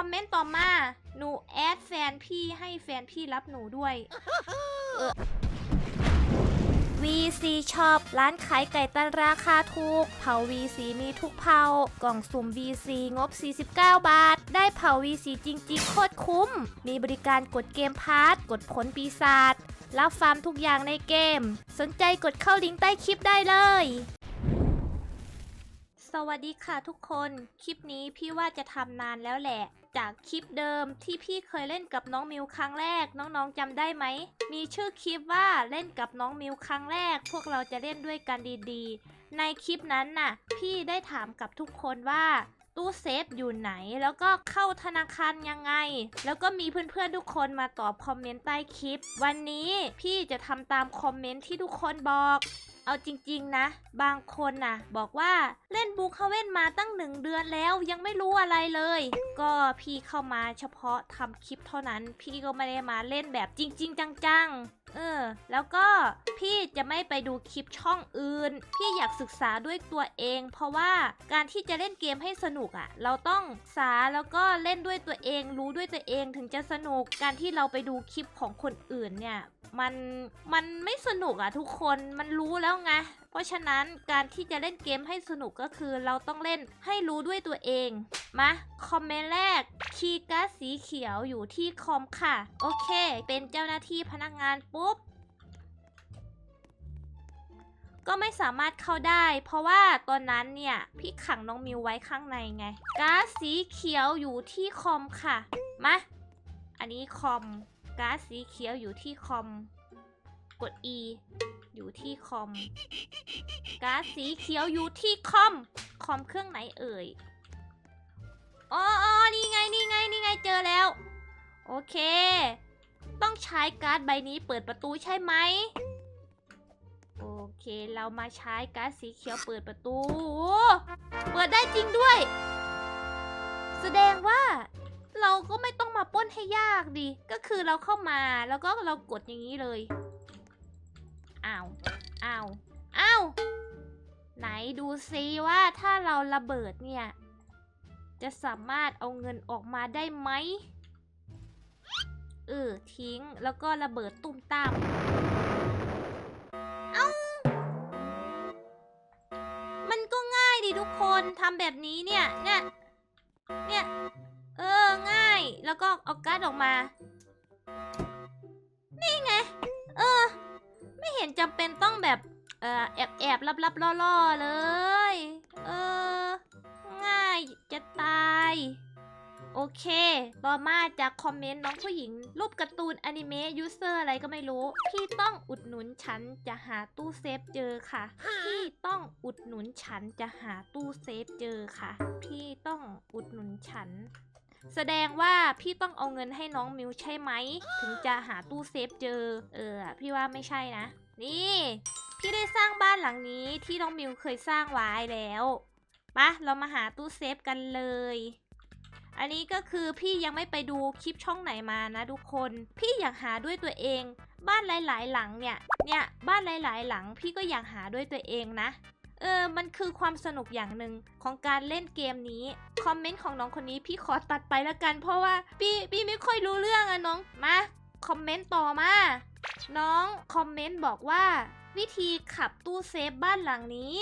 อมเมนต์ต่อมา หนูแอดแฟนพี่ให้แฟนพี่รับหนูด้วย VC Shop ร้านขายไก่ตันราคาถูก เผา VC มีทุกเผากล่องสุ่ม VC งบ 49 บาท ได้เผา VC จริงๆ โคตรคุ้ม มีบริการกดเกมพาร์ทกดผลปีศาจรับฟาร์มทุกอย่างในเกม สนใจกดเข้าลิงก์ใต้คลิปได้เลย สวัสดีค่ะทุกคน คลิปนี้พี่ว่าจะทำนานแล้วแหละ จากคลิปเดิมที่พี่เคยเล่นกับน้องมิวครั้งแรก น้องๆจำได้ไหม มีชื่อคลิปว่าเล่นกับน้องมิวครั้งแรก พวกเราจะเล่นด้วยกันดีๆ ในคลิปนั้นน่ะ พี่ได้ถามกับทุกคนว่าตู้เซฟอยู่ไหน แล้วก็เข้าธนาคารยังไง แล้วก็มีเพื่อนๆทุกคนมาตอบคอมเมนต์ใต้คลิป วันนี้พี่จะทำตามคอมเมนต์ที่ทุกคนบอก เอาจริง ๆ นะ บางคนน่ะ บอกว่าเล่นบูคาเว่นมาตั้งหนึ่งเดือนแล้วยังไม่รู้อะไรเลย ก็พี่เข้ามาเฉพาะทำคลิปเท่านั้น พี่ก็ไม่ได้มาเล่นแบบจริง ๆ จังๆ เออ แล้วก็พี่จะไม่ไปดูคลิปช่องอื่น พี่อยากศึกษาด้วยตัวเอง เพราะว่าการที่จะเล่นเกมให้สนุกอะ่ะ เราต้องศึกษาแล้วก็เล่นด้วยตัวเอง รู้ด้วยตัวเองถึงจะสนุก การที่เราไปดูคลิปของคนอื่นเนี่ย มัน มันไม่สนุกอะทุกคน มันรู้แล้วไง เพราะฉะนั้นการที่จะเล่นเกมให้สนุกก็คือเราต้องเล่นให้รู้ด้วยตัวเอง มา คอมเมนต์แรก คีย์การ์ดสีเขียวอยู่ที่คอมค่ะ โอเค เป็นเจ้าหน้าที่พนักงานปุ๊บก็ไม่สามารถเข้าได้ เพราะว่าตอนนั้นเนี่ย พี่ขังน้องมิวไว้ข้างในไงการ์ดสีเขียวอยู่ที่คอมค่ะ มา อันนี้คอมการ์ดสีเขียวอยู่ที่คอม กด E อยู่ที่คอม การ์ดสีเขียวอยู่ที่คอม คอมเครื่องไหนเอ่ย อ๋ออ๋อนี่ไง นี่ไง นี่ไง เจอแล้ว โอเค ต้องใช้การ์ดใบนี้เปิดประตูใช่ไหม โอเค เรามาใช้การ์ดสีเขียวเปิดประตู เปิดได้จริงด้วย แสดงว่าเราก็ไม่ต้องมาป้นให้ยากดิ ก็คือเราเข้ามาแล้วก็เรากดอย่างนี้เลย อ้าว อ้าว อ้าว ไหนดูซิว่าถ้าเราระเบิดเนี่ย จะสามารถเอาเงินออกมาได้ไหม เออ ทิ้งแล้วก็ระเบิดตุ้มตามเอ้า มันก็ง่ายดิทุกคนทำแบบนี้เนี่ย เนี่ย เนี่ย เออ ง่าย แล้วก็เอาการ์ดออกมา นี่ไง เออ ไม่เห็นจำเป็นต้องแบบเออแอบแอบลับลับล่อล่อๆเลย เออ ง่ายจะตาย โอเค ต่อมาจากคอมเมนต์น้องผู้หญิง รูปการ์ตูนอนิเมะยูเซอร์อะไรก็ไม่รู้ พี่ต้องอุดหนุนฉันจะหาตู้เซฟเจอค่ะ พี่ต้องอุดหนุนฉันจะหาตู้เซฟเจอค่ะ พี่ต้องอุดหนุนฉัน แสดงว่าพี่ต้องเอาเงินให้น้องมิวใช่ไหม ถึงจะหาตู้เซฟเจอ เออ พี่ว่าไม่ใช่นะ นี่ พี่ได้สร้างบ้านหลังนี้ที่น้องมิวเคยสร้างไว้แล้วปะเรามาหาตู้เซฟกันเลย อันนี้ก็คือพี่ยังไม่ไปดูคลิปช่องไหนมานะทุกคน พี่อยากหาด้วยตัวเอง บ้านหลาย ๆ หลังเนี่ย เนี่ยบ้านหลาย ๆ หลัง พี่ก็อยากหาด้วยตัวเองนะ เออ มันคือความสนุกอย่างหนึ่งของการเล่นเกมนี้ คอมเมนต์ของน้องคนนี้พี่ขอตัดไปแล้วกัน เพราะว่าพี่พี่ไม่ค่อยรู้เรื่องอะน้อง มา คอมเมนต์ต่อมา น้องคอมเมนต์บอกว่า วิธีขับตู้เซฟบ้านหลังนี้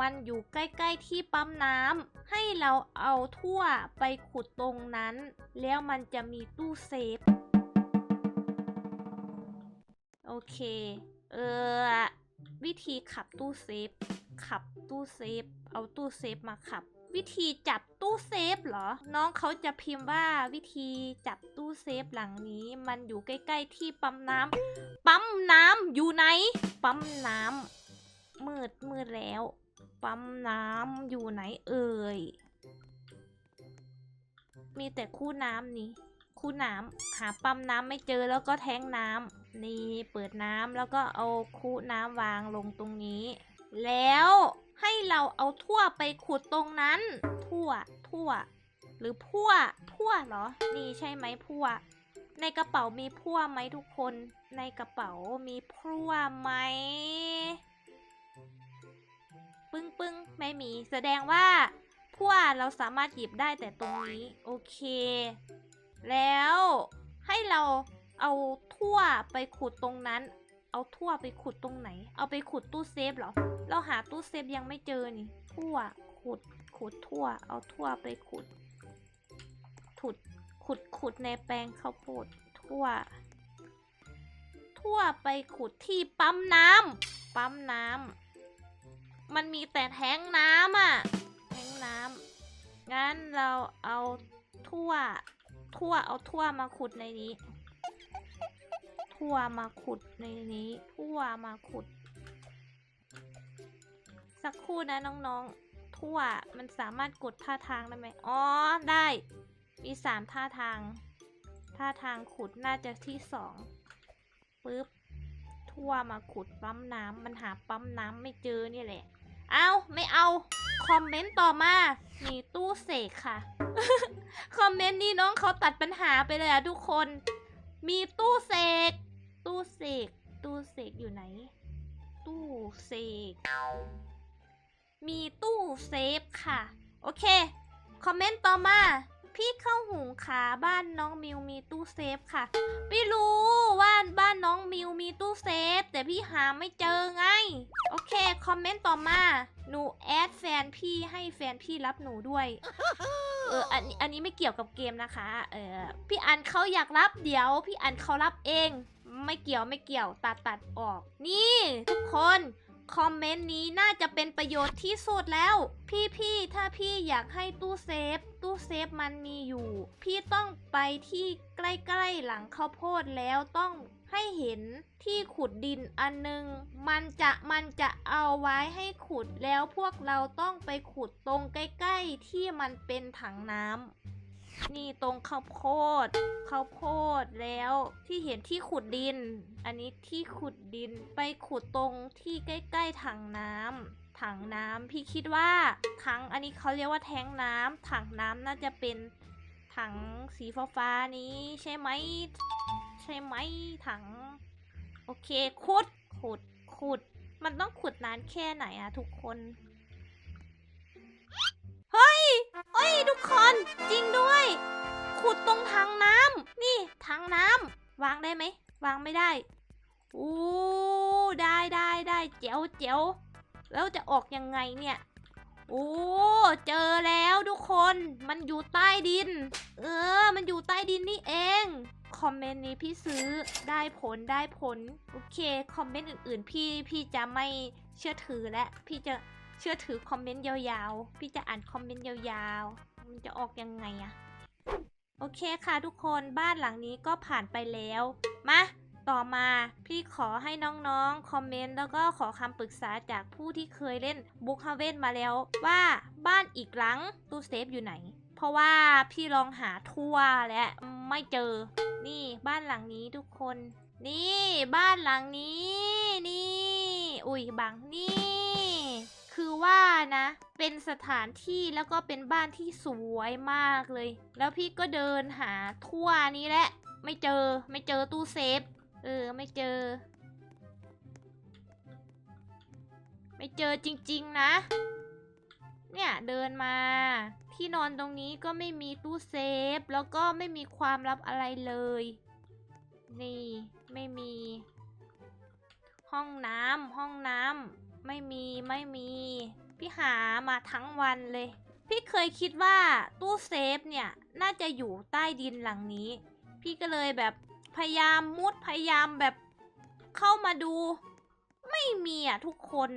มันอยู่ใกล้ๆที่ปั๊มน้ำให้เราเอาทั่วไปขุดตรงนั้น แล้วมันจะมีตู้เซฟ โอเค เออ วิธีขับตู้เซฟ ขับตู้เซฟ เอาตู้เซฟมาขับ วิธีจับตู้เซฟเหรอ น้องเขาจะพิมพ์ว่าวิธีจับตู้เซฟหลังนี้ มันอยู่ใกล้ ๆ ที่ปั๊มน้ำปั๊มน้ำอยู่ไหน ปั๊มน้ำมืดมืดแล้ว ปั๊มน้ำอยู่ไหนเอ่ยมีแต่คู่น้ำนี่คู่น้ำหาปั๊มน้ำไม่เจอแล้วก็แทงน้ำนี่เปิดน้ำแล้วก็เอาคู่น้ำวางลงตรงนี้ แล้วให้เราเอาทั่วไปขุดตรงนั้น ทั่ว ทั่ว หรือพั่วพั่วเหรอ นี่ใช่ไหมพั่ว ในกระเป๋ามีพั่วไหมทุกคน ในกระเป๋ามีพั่วไหม ปึ้งปึ้งไม่มี แสดงว่าทั่วเราสามารถหยิบได้แต่ตรงนี้ โอเค แล้วให้เราเอาทั่วไปขุดตรงนั้น เอาทั่วไปขุดตรงไหน เอาไปขุดตู้เซฟเหรอ เราหาตู้เซฟยังไม่เจอนี่ทั่วขุดขุดทั่ว เอาทั่วไปขุดขุดขุดขุดในแปลงข้าวโพดทั่ว ทั่วไปขุดที่ปั๊มน้ำปั๊มน้ำมันมีแต่แท้งน้ำอะแท้งน้ำงั้นเราเอาทั่ว ทั่วเอาทั่วมาขุดในนี้ ทั่วมาขุดในนี้ทั่วมาขุด สักครู่นะน้องๆ ทั่วมันสามารถกดท่าทางได้ไหมอ๋อได้ มีสามท่าทาง ท่าทางขุดน่าจะที่สองปึ๊บทั่วมาขุดปั๊มน้ำมันหาปั๊มน้ำไม่เจอนี่แหละ เอาไม่เอา คอมเมนต์ต่อมา มีตู้เสกค่ะ คอมเมนต์นี้น้องเขาตัดปัญหาไปเลยอะทุกคน มีตู้เสก ตู้เสก ตู้เสกอยู่ไหน ตู้เสก มีตู้เซฟค่ะ โอเค คอมเมนต์ต่อมา พี่เข้าหุงขาบ้านน้องมิวมีตู้เซฟค่ะไม่รู้ว่าบ้านน้องมิวมีตู้เซฟ แต่พี่หาไม่เจอไง โอเค คอมเมนต์ต่อมา หนูแอดแฟนพี่ให้แฟนพี่รับหนูด้วย เออ อันนี้อันนี้ไม่เกี่ยวกับเกมนะคะ เออ พี่อันเขาอยากรับเดี๋ยว พี่อันเขารับเอง ไม่เกี่ยวไม่เกี่ยวตัดตัดออก นี่ ทุกคน คอมเมนต์นี้น่าจะเป็นประโยชน์ที่สุดแล้ว พี่พี่ถ้าพี่อยากให้ตู้เซฟ ตู้เซฟมันมีอยู่ พี่ต้องไปที่ใกล้ๆหลังข้าวโพดแล้วต้องให้เห็นที่ขุดดินอันนึง มันจะมันจะเอาไว้ให้ขุดแล้วพวกเราต้องไปขุดตรงใกล้ ๆ ที่มันเป็นถังน้ำ นี่ตรงข้าวโพดข้าวโพดแล้วที่เห็นที่ขุดดิน อันนี้ที่ขุดดินไปขุดตรงที่ใกล้ ๆถังน้ำถังน้ำพี่คิดว่าถังอันนี้เขาเรียกว่าแทงน้ำถังน้ำน่าจะเป็นถังสีฟ้าๆนี้ใช่ไหมใช่ไหมถัง โอเคขุดขุดขุด มันต้องขุดนานแค่ไหนอะทุกคน เฮ้ยทุกคนจริงด้วย ขุดตรงทางน้ำนี่ทางน้ำวางได้ไหมวางไม่ได้อู้ได้ได้ได้เจ๋วเจ๋วแล้วจะออกยังไงเนี่ยโอ้เจอแล้วทุกคน มันอยู่ใต้ดิน เออ มันอยู่ใต้ดินนี่เอง คอมเมนต์นี้พี่ซื้อได้ผลได้ผล โอเค คอมเมนต์อื่นๆ พี่พี่จะไม่เชื่อถือและ พี่จะ เชื่อถือคอมเมนต์ยาวๆ พี่จะอ่านคอมเมนต์ยาวๆ มันจะออกยังไงอะโอเคค่ะทุกคนบ้านหลังนี้ก็ผ่านไปแล้ว มา ต่อมาพี่ขอให้น้องๆ คอมเมนต์แล้วก็ขอคำปรึกษาจากผู้ที่เคยเล่นบุ๊กฮาเว่นมาแล้ว ว่าบ้านอีกหลังตู้เซฟอยู่ไหน เพราะว่าพี่ลองหาทั่วและไม่เจอ นี่บ้านหลังนี้ทุกคน นี่บ้านหลังนี้ นี่ อุ้ยบังนี่ คือว่านะ เป็นสถานที่แล้วก็เป็นบ้านที่สวยมากเลย แล้วพี่ก็เดินหาทั่วนี้แหละ ไม่เจอไม่เจอตู้เซฟ เออไม่เจอ ไม่เจอจริง ๆ นะ เนี่ยเดินมา ที่นอนตรงนี้ก็ไม่มีตู้เซฟ แล้วก็ไม่มีความลับอะไรเลย นี่ไม่มี ห้องน้ำห้องน้ำ ไม่มีไม่มี พี่หามาทั้งวันเลย พี่เคยคิดว่าตู้เซฟเนี่ยน่าจะอยู่ใต้ดินหลังนี้ พี่ก็เลยแบบพยายามมุดพยายามแบบเข้ามาดู ไม่มีอะทุกคน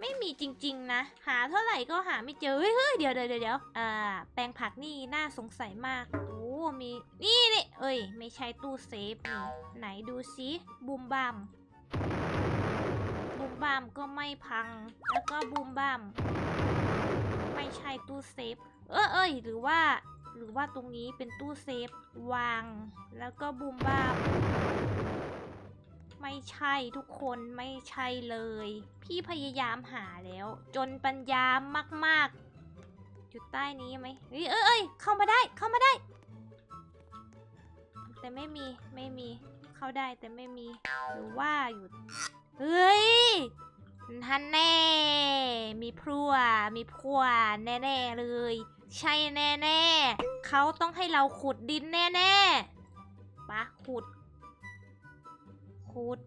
ไม่มีจริง ๆ นะ หาเท่าไหร่ก็หาไม่เจอเฮ้ยเฮ้ยเดี๋ยวเดี๋ยวเดี๋ยวอ่าแปลงผักนี่น่าสงสัยมากโอ้มีนี่นี่เอ้ย ไม่ใช่ตู้เซฟนี่ไหนดูซิบูมบัม มบัมก็ไม่พัง แล้วก็บูมบัมไม่ใช่ตู้เซฟ เออเอ้ยหรือว่า หรือว่าตรงนี้เป็นตู้เซฟวาง แล้วก็บูมบัมไม่ใช่ทุกคนไม่ใช่เลย พี่พยายามหาแล้ว จนปัญญามากๆอยู่ใต้นี้ไหมเอ้ยเอ้ยเอ้ยเข้ามาได้เข้ามาได้ แต่ไม่มีไม่มีเข้าได้แต่ไม่มีหรือว่าอยู่ เฮ้ยท่านแน่ มีพรัวมีพรัวแน่ๆเลย ใช่แน่ๆเขาต้องให้เราขุดดินแน่ๆปะขุด ขุด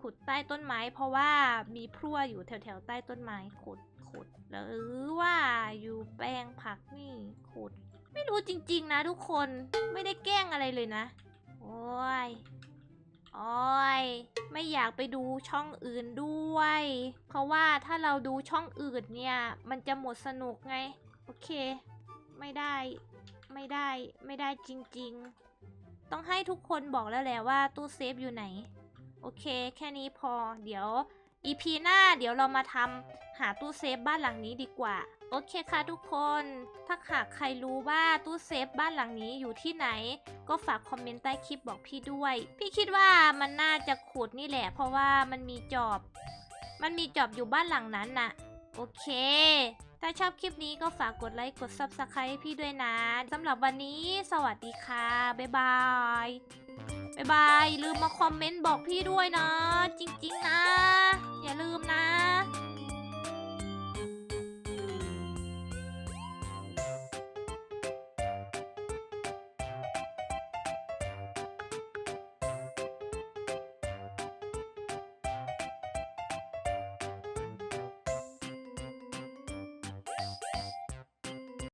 ขุดใต้ต้นไม้เพราะว่ามีพรั่วอยู่แถวๆใต้ต้นไม้ขุดขุดหรือว่าอยู่แปลงผักนี่ขุด ไม่รู้จริงๆนะทุกคนไม่ได้แกล้งอะไรเลยนะ โอ้ย โอ้ยไม่อยากไปดูช่องอื่นด้วย เพราะว่าถ้าเราดูช่องอื่นเนี่ย มันจะหมดสนุกไง โอเค ไม่ได้ ไม่ได้ ไม่ได้จริงๆ ต้องให้ทุกคนบอกแล้วแหละว่าตู้เซฟอยู่ไหน โอเค แค่นี้พอ เดี๋ยว EP หน้า เดี๋ยวเรามาทำ หาตู้เซฟบ้านหลังนี้ดีกว่า โอเคค่ะทุกคน ถ้าหากใครรู้ว่าตู้เซฟบ้านหลังนี้อยู่ที่ไหน ก็ฝากคอมเมนต์ใต้คลิปบอกพี่ด้วย พี่คิดว่ามันน่าจะขุดนี่แหละ เพราะว่ามันมีจอบ มันมีจอบอยู่บ้านหลังนั้นน่ะ โอเค ถ้าชอบคลิปนี้ก็ฝากกดไลค์กด Subscribe ให้พี่ด้วยนะสำหรับวันนี้ สวัสดีค่ะ บ๊ายบาย บ๊ายบาย ลืมมาคอมเมนต์บอกพี่ด้วยนะ จริง ๆ นะอย่าลืมนะ